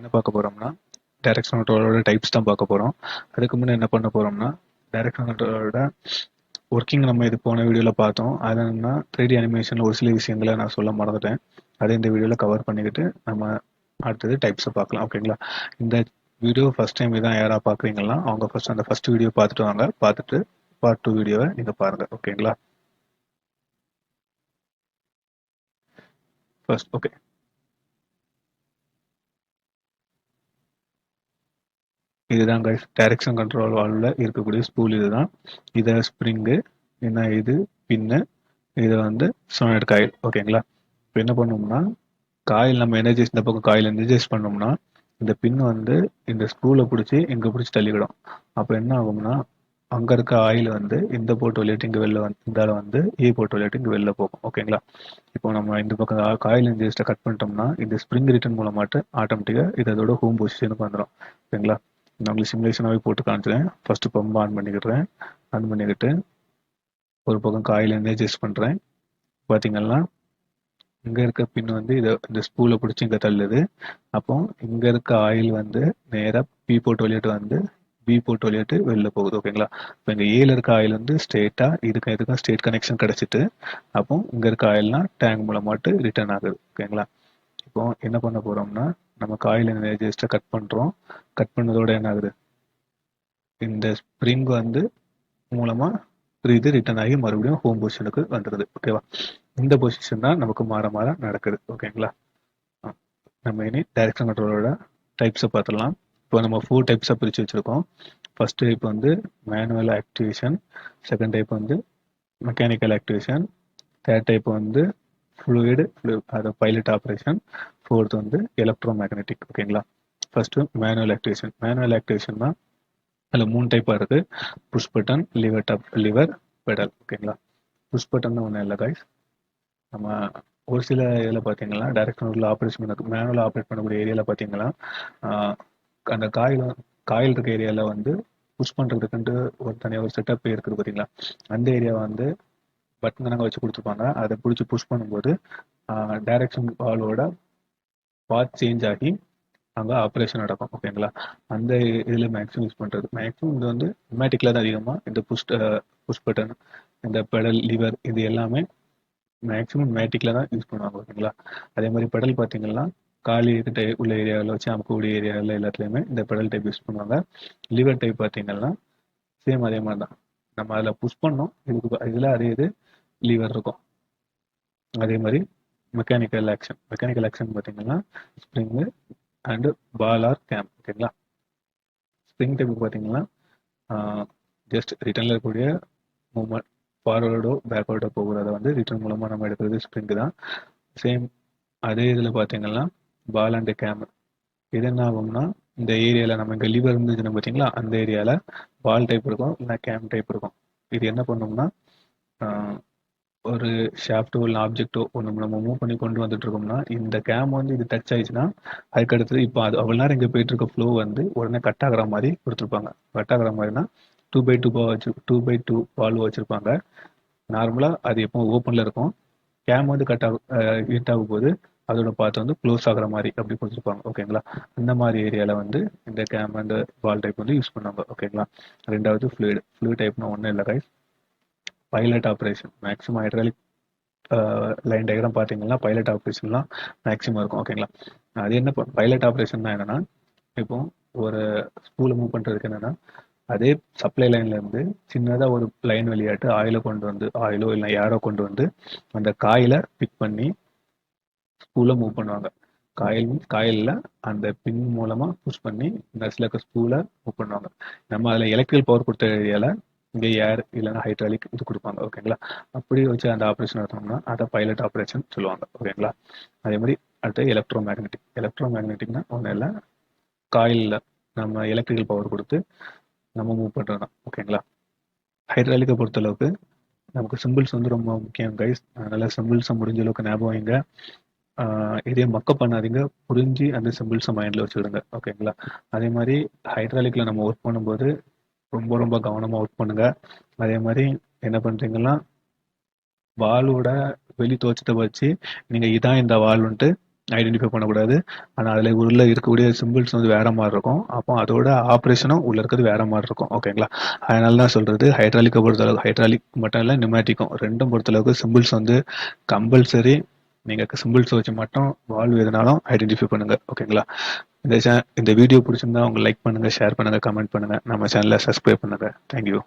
என்ன பார்க்க போகிறோம்னா டைரக்ஷன் கண்ட்ரோலோட டைப்ஸ் தான் பார்க்க போகிறோம் அதுக்கு முன்னே என்ன பண்ண போகிறோம்னா டைரக்ஷன் கண்ட்ரோலோட ஒர்க்கிங் நம்ம இது போன வீடியோவில் பார்த்தோம். அது என்னன்னா த்ரீ டி அனிமேஷனில் ஒரு சில விஷயங்களை நான் சொல்ல மறந்துட்டேன். அதை இந்த வீடியோவில் கவர் பண்ணிக்கிட்டு நம்ம அடுத்தது டைப்ஸை பார்க்கலாம் ஓகேங்களா இந்த வீடியோ ஃபர்ஸ்ட் டைம் இதான் யாராக பார்க்குறீங்களா அவங்க ஃபர்ஸ்ட் அந்த ஃபர்ஸ்ட் வீடியோ பார்த்துட்டு வாங்க. பார்த்துட்டு பார்ட் டூ வீடியோவை நீங்கள் பாருங்கள் ஓகேங்களா ஃபர்ஸ்ட் ஓகே இதுதான் கைஸ் டைரக்ஷன் கண்ட்ரோல் வால்வில் இருக்கக்கூடிய ஸ்பூல் இதுதான். இதை ஸ்ப்ரிங்கு என்ன இது பின்னு இதை வந்து சோனட் காயில் ஓகேங்களா இப்போ என்ன பண்ணோம்னா காயில் நம்ம எனர்ஜைஸ் இந்த பக்கம் காயில் எனர்ஜைஸ் பண்ணோம்னா இந்த பின் வந்து இந்த ஸ்க்ரூவில் பிடிச்சி இங்கே பிடிச்சி தள்ளிக்கிடும். அப்போ என்ன ஆகும்னா அங்கே இருக்க ஆயில் வந்து இந்த போட்டு விளையாட்டு இங்கே வெளில வந்து இந்தால வந்து ஏ போட்டு விளையாட்டு இங்கே வெளில போகும் ஓகேங்களா இப்போ நம்ம இந்த பக்கம் காயில் இன்ஜெஸ்ட்டை கட் பண்ணிட்டோம்னா இந்த ஸ்ப்ரிங் ரிட்டர்ன் மூலமாட்டு ஆட்டோமேட்டிக்காக இது அதோட ஹோம் பொசிஷனுக்கு வந்துடும் ஓகேங்களா நான் உங்களுக்கு சிமுலேஷனாகவே போட்டு காமிச்சிடுறேன் ஃபஸ்ட்டு பம்ப் ஆன் பண்ணிக்கிடுறேன். ஆன் பண்ணிக்கிட்டு ஒரு பக்கம் காயில் அட்ஜஸ்ட் பண்ணுறேன் பார்த்தீங்கன்னா இங்கே இருக்க பின் வந்து இதை இந்த ஸ்பூலை பிடிச்சி இங்கே தள்ளுது. அப்போ இங்கே இருக்க ஆயில் வந்து நேராக பி போட்டு விளையாட்டு வந்து பி போட்டு விளையாட்டு வெளில போகுது ஓகேங்களா இப்போ இங்கே ஏல இருக்க ஆயில் வந்து ஸ்ட்ரெயிட்டாக இதுக்கும் இதுக்கும் ஸ்டேட் கனெக்ஷன் கிடச்சிட்டு அப்போ இங்கே இருக்க ஆயில்னா டேங்க் மூலமாட்டு ரிட்டர்ன் ஆகுது ஓகேங்களா இப்போ என்ன பண்ண போகிறோம்னா நம்ம காயில் எனர்ஜிஸ்ட்டை கட் பண்ணுறோம் கட் பண்ணதோட என்ன ஆகுது இந்த ஸ்ப்ரிங் வந்து மூலமாக இது ரிட்டர்ன் ஆகி மறுபடியும் ஹோம் பொசிஷனுக்கு வந்துடுது ஓகேவா இந்த பொசிஷன் தான் நமக்கு மாற மாற நடக்குது. ஓகேங்களா நம்ம இனி டைரக்ஷன் கண்ட்ரோலோட டைப்ஸை பார்த்துடலாம். இப்போ நம்ம ஃபோர் டைப்ஸாக பிரித்து வச்சுருக்கோம். ஃபர்ஸ்ட் டைப் வந்து மேனுவல் ஆக்டிவேஷன் செகண்ட் டைப் வந்து மெக்கானிக்கல் ஆக்டிவேஷன் தேர்ட் டைப் வந்து ஃப்ளூயிடு அது பைலட் ஆப்ரேஷன் ஃபோர்த் வந்து எலக்ட்ரோ மேக்னெட்டிக் ஓகேங்களா first manual activation manual activation தான் அதில் மூணு டைப்பாக இருக்குது push button lever tap lever pedal ஓகேங்களா புஷ் பட்டன் ஒன்றும் இல்லை கைஸ் நம்ம ஒரு சில இதில் பார்த்தீங்கன்னா டைரக்ட் உள்ள ஆப்ரேஷன் பண்ண மேனுவல் ஆப்ரேட் பண்ணக்கூடிய ஏரியாவில் பார்த்தீங்கன்னா அந்த காயில் காயில் இருக்க ஏரியாவில் வந்து புஷ் பண்ணுறதுக்குன்ட்டு ஒரு தனியாக ஒரு செட்டப் இருக்குது பார்த்தீங்களா அந்த ஏரியா வந்து பட்டன் கணக்கு வச்சு கொடுத்துருப்பாங்க. அதை பிடிச்சி புஷ் பண்ணும்போது டைரக்ஷன் பாலோட பாத் சேஞ்ச் ஆகி அங்கே ஆப்ரேஷன் நடக்கும் ஓகேங்களா அந்த இதில் மேக்ஸிமம் யூஸ் பண்ணுறது மேக்ஸிமம் இது வந்து மேட்டிக்கில் தான் அதிகமாக இந்த புஷ் புஷ் பட்டன் இந்த பெடல் லிவர் இது எல்லாமே மேக்ஸிமம் மேட்டிக்கில் தான் யூஸ் பண்ணுவாங்க ஓகேங்களா அதே மாதிரி பெடல் பார்த்தீங்கன்னா காலி கிட்ட உள்ள ஏரியாவில் வச்சு அமுக்கக்கூடிய ஏரியாவில் எல்லாத்துலேயுமே இந்த பெடல் டைப் யூஸ் பண்ணுவாங்க. லிவர் டைப் பார்த்தீங்கன்னா சேம் அதே மாதிரி தான். நம்ம அதில் புஷ் பண்ணோம் இதுக்கு இதில் அதே இது லிவர் இருக்கும். அதே மாதிரி மெக்கானிக்கல் ஆக்ஷன் மெக்கானிக்கல் ஆக்ஷன் பார்த்தீங்கன்னா spring and ball or cam ஓகேங்களா ஸ்ப்ரிங் டைப் பார்த்தீங்கன்னா ஜஸ்ட் ரிட்டர்னில் இருக்கக்கூடிய மூமெண்ட் ஃபார்வர்டோ பேக்வேர்டோ போகிறத வந்து ரிட்டர்ன் மூலமாக நம்ம எடுக்கிறது ஸ்ப்ரிங்கு தான். சேம் அதே இதில் பார்த்தீங்கன்னா பால் அண்டு கேம் இது என்ன ஆகும்னா இந்த ஏரியாவில் நம்ம இங்கே லிவர் இருந்துச்சுன்னா பார்த்தீங்களா? அந்த ஏரியாவில் பால் டைப் இருக்கும் இல்லை கேம் டைப் இருக்கும். இது என்ன பண்ணோம்னா ஒரு ஷாஃப்ட்டோ இல்லை ஆப்ஜெக்டோ ஒன்று நம்ம மூவ் பண்ணி கொண்டு வந்துட்டு இருக்கோம்னா இந்த கேம் வந்து இது டச் ஆயிடுச்சுன்னா அதுக்கடுத்து இப்போ அது அவ்வளோ நேரம் இங்கே போயிட்டு இருக்க ஃப்ளோ வந்து உடனே கட் ஆகிற மாதிரி கொடுத்துருப்பாங்க. கட் ஆகிற மாதிரினா டூ பை டூ பா வச்சு டூ பை டூ பால் வச்சுருப்பாங்க. நார்மலாக அது எப்போ ஓப்பனில் இருக்கும். கேம் வந்து கட் ஆகும் ஹிட் ஆகும் போது அதோட பார்த்து வந்து க்ளோஸ் ஆகிற மாதிரி அப்படி கொடுத்துருப்பாங்க. ஓகேங்களா அந்த மாதிரி ஏரியாவில் வந்து இந்த கேம் அந்த பால் டைப் வந்து யூஸ் பண்ணுவாங்க. ஓகேங்களா ரெண்டாவது ஃப்ளூயிட் ஃப்ளூ டைப்னா ஒன்றும் இல்லை guys pilot operation maximum hydraulic line diagram பார்த்தீங்கன்னா பைலட் ஆப்ரேஷன்லாம் மேக்ஸிமம் இருக்கும். ஓகேங்களா அது என்ன பைலட் ஆப்ரேஷன்னா என்னன்னா இப்போ ஒரு ஸ்பூலை மூவ் பண்ணுறதுக்கு என்னன்னா அதே சப்ளை லைன்ல இருந்து சின்னதாக ஒரு லைன் விளையாட்டு ஆயிலை கொண்டு வந்து ஆயிலோ இல்லை யாரோ கொண்டு வந்து அந்த காயில பிக் பண்ணி ஸ்பூலை மூவ் பண்ணுவாங்க. காயில் மீன்ஸ் காயிலில் அந்த பின் மூலமாக புஷ் பண்ணி நர்ஸில் இருக்க ஸ்பூலை மூவ் பண்ணுவாங்க. நம்ம அதில் எலக்ட்ரிக்கல் பவர் கொடுத்த ஏரியாவில் இங்கே ஏர் இல்லைன்னா ஹைட்ராலிக் இது கொடுப்பாங்க ஓகேங்களா அப்படி வச்சு அந்த ஆப்ரேஷன் நடத்தணும்னா அதை பைலட் ஆப்ரேஷன் சொல்லுவாங்க ஓகேங்களா அதே மாதிரி அடுத்து எலக்ட்ரோ மேக்னெட்டிக் எலக்ட்ரோ மேக்னெட்டிக்னா ஒன்றும் இல்லை காயிலில் நம்ம எலக்ட்ரிக்கல் பவர் கொடுத்து நம்ம மூவ் பண்ணுறது தான் ஓகேங்களா ஹைட்ராலிக்கை பொறுத்தளவுக்கு நமக்கு சிம்பிள்ஸ் வந்து ரொம்ப முக்கியம் கைஸ் அதனால சிம்பிள்ஸை முடிஞ்ச அளவுக்கு ஞாபகம் வைங்க. இதே மக்கப் பண்ணாதீங்க. புரிஞ்சு அந்த சிம்பிள்ஸை மைண்டில் வச்சுக்கிடுங்க ஓகேங்களா அதே மாதிரி ஹைட்ராலிக்கில் நம்ம ஒர்க் பண்ணும்போது ரொம்ப ரொம்ப கவனமாக ஒர்க் பண்ணுங்க. அதே மாதிரி என்ன பண்ணுறீங்கன்னா வாலோட வெளி தோற்றத்தை வச்சு நீங்கள் இதான் இந்த வால்ன்ட்டு ஐடென்டிஃபை பண்ணக்கூடாது. ஆனால் அதில் உள்ள இருக்கக்கூடிய சிம்பிள்ஸ் வந்து வேற மாதிரி இருக்கும். அப்போ அதோட ஆப்ரேஷனும் உள்ள இருக்கிறது வேற மாதிரி இருக்கும். ஓகேங்களா அதனால தான் சொல்றது ஹைட்ராலிக்கை பொறுத்தளவுக்கு ஹைட்ராலிக் மட்டும் இல்லை நியூமேட்டிக்கும் ரெண்டும் பொறுத்தளவுக்கு சிம்பிள்ஸ் வந்து கம்பல்சரி நீங்கள் சிம்பிள்ஸ் வச்சு மட்டும் வால்வ் எதுனாலும் ஐடென்டிஃபை பண்ணுங்க. ஓகேங்களா இந்த சே இந்த வீடியோ பிடிச்சிருந்தா உங்க லைக் பண்ணுங்க ஷேர் பண்ணுங்க கமெண்ட் பண்ணுங்க. நம்ம சேனலை சப்ஸ்கிரைப் பண்ணுங்க. தேங்க்யூ